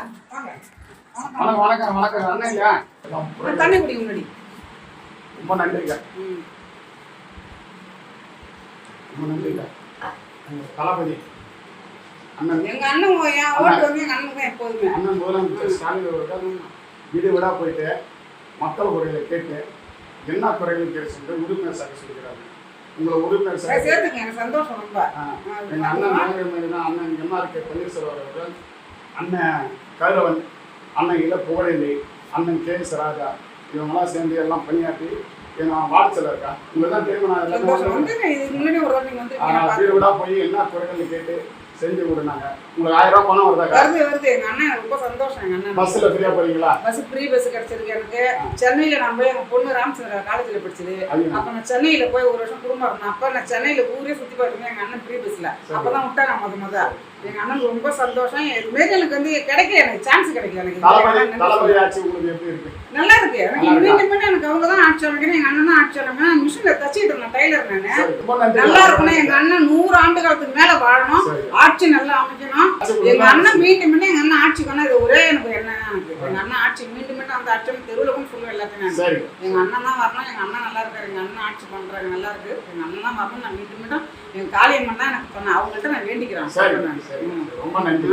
வணக்கம் வணக்கம் வணக்கம். அண்ணன் இல்லையா? தண்ணி குடிக்க முன்னாடி. ரொம்ப நன்றிங்க. ரொம்ப நன்றிங்க தளபதி. அண்ணன் எங்க அண்ணன் உங்க- என் ஓட்டு வந்து எங்க அண்ணன் தான் எப்போதுமே. அண்ணன் முதலமைச்சர் ஸ்டாலின் அவர்கள் வீடு வீடா போயிட்டு மக்கள் குறைகளை கேட்டு என்ன குறைகள் கேட்டு சொல்லி உறுப்பினர் சபை சொல்கிறாங்க உங்களை உறுப்பினர் சரி, சபை சேர்த்துங்க எனக்கு சந்தோஷம் ரொம்ப. ஆ, எங்க அண்ணன் நாகரிகம் தான் அண்ணன் எம்ஆர்கே பன்னீர்செல்வம் அவர்கள் அண்ணன் கதிரவன் அண்ணன் இள புகழேந்தி அண்ணன் கே எஸ் ராஜா இவங்கெல்லாம் சேர்ந்து எல்லாம் பணியாற்றி என் வாட்ஸ்அப்ல இருக்கா உங்களுக்கு தான் தெரியும் நான் எல்லாமே போய் என்ன குறைகள் கேட்டு செஞ்சு கொடுனாங்க. உங்களுக்கு ஆயிரம் ரூபாய் பணம் வருதாக்கா வருது வருது. எங்க அண்ணன் ரொம்ப சந்தோஷம். எங்க அண்ணன் பஸ்ல ஃப்ரீயா போறீங்களா? பஸ் ஃப்ரீ பஸ் கிடைச்சிருக்கு எனக்கு. சென்னையில நான் போய் எங்க பொண்ணு ராமச்சந்திரா காலேஜ்ல படிச்சது. அப்ப நான் சென்னையில போய் ஒரு வருஷம் குடும்பம் இருந்தேன். அப்ப நான் சென்னையில ஊரே சுத்தி பார்த்துருந்தேன் எங்க அண்ணன் ஃப்ரீ பஸ்ல அப்பதான் விட்டாங்க முத முத. எங்க அண்ணன் ரொம்ப சந்தோஷம். இதுமாரி எனக்கு வந்து கிடைக்கல எனக்கு சான்ஸ் கிடைக்கல. எனக்கு நல்லா இருக்கு. எனக்கு? இன்னும் எனக்கு அவங்க தான் ஆட்சி அமைக்கணும் எங்க அண்ணன் தான் ஆட்சி அமைக்கணும் மிஷின்ல தச்சிட்டு இருந்தேன் டைலர் நானு. நல்லா இருக்கணும் எங்க அண்ணன் நூறு ஆண்டு காலத்துக்கு மேல வாழணும். ஆட்சி நல்லா அமைக்கணும். எங்க அண்ணன் மீண்டும் மீண்டும் எங்க அண்ணன் ஆட்சிக்கு வந்தா இது ஒரே எனக்கு என்ன? எனக்கு எங்க அண்ணன் ஆட்சி மீண்டும் மீண்டும் அந்த ஆட்சி தெருவில் கூட சொல்லுவேன் எல்லாத்தையும் நான் சரி. எங்க அண்ணன் தான் வரணும். எங்க அண்ணன் நல்லா இருக்காரு. எங்க அண்ணன் ஆட்சி பண்றாரு. நல்லா இருக்கு. எங்க அண்ணன் தான் வரணும். நான் மீண்டும் மீண்டும் எங்க காளியம்மன் தான் எனக்கு பண்ண அவங்கள்ட்ட நான் வேண்டிக்கிறேன். ரொம்ப நன்றி.